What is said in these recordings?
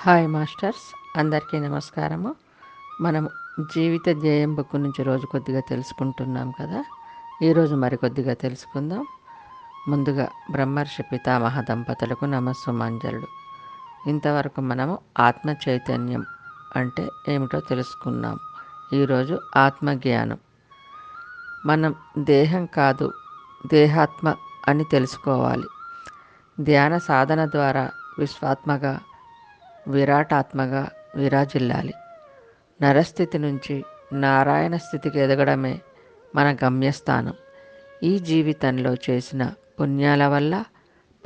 Hi masters అందరికీ నమస్కారము. మనం జీవిత ధ్యేయం బుక్ నుంచి రోజు కొద్దిగా తెలుసుకుంటున్నాం కదా. ఈరోజు మరికొద్దిగా తెలుసుకుందాం. ముందుగా బ్రహ్మర్షి పితామహ దంపతులకు నమస్సుమాంజలుడు ఇంతవరకు మనము ఆత్మ చైతన్యం అంటే ఏమిటో తెలుసుకున్నాం. ఈరోజు ఆత్మజ్ఞానం. మనం దేహం కాదు దేహాత్మ అని తెలుసుకోవాలి. ధ్యాన సాధన ద్వారా విశ్వాత్మగా విరాటాత్మగా విరాజిల్లాలి. నరస్థితి నుంచి నారాయణ స్థితికి ఎదగడమే మన గమ్యస్థానం. ఈ జీవితంలో చేసిన పుణ్యాల వల్ల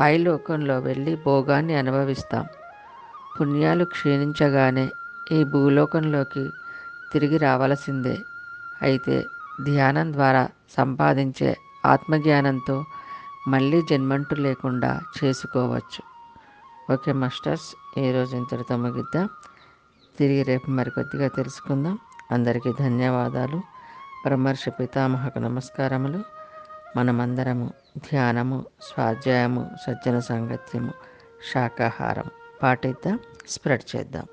పైలోకంలో వెళ్ళి భోగాన్ని అనుభవిస్తాం. పుణ్యాలు క్షీణించగానే ఈ భూలోకంలోకి తిరిగి రావలసిందే. అయితే ధ్యానం ద్వారా సంపాదించే ఆత్మజ్ఞానంతో మళ్ళీ జన్మంటు లేకుండా చేసుకోవచ్చు. ఓకే మాస్టర్స్ ఈరోజు ఇంతటితో ముగిద్దాం. తిరిగి రేపు మరికొద్దిగా తెలుసుకుందాం. అందరికీ ధన్యవాదాలు. బ్రహ్మర్షి పితామహకు నమస్కారములు. మనమందరము ధ్యానము స్వాధ్యాయము సజ్జన సాంగత్యము శాకాహారం పాటిద్దాం స్ప్రెడ్ చేద్దాం.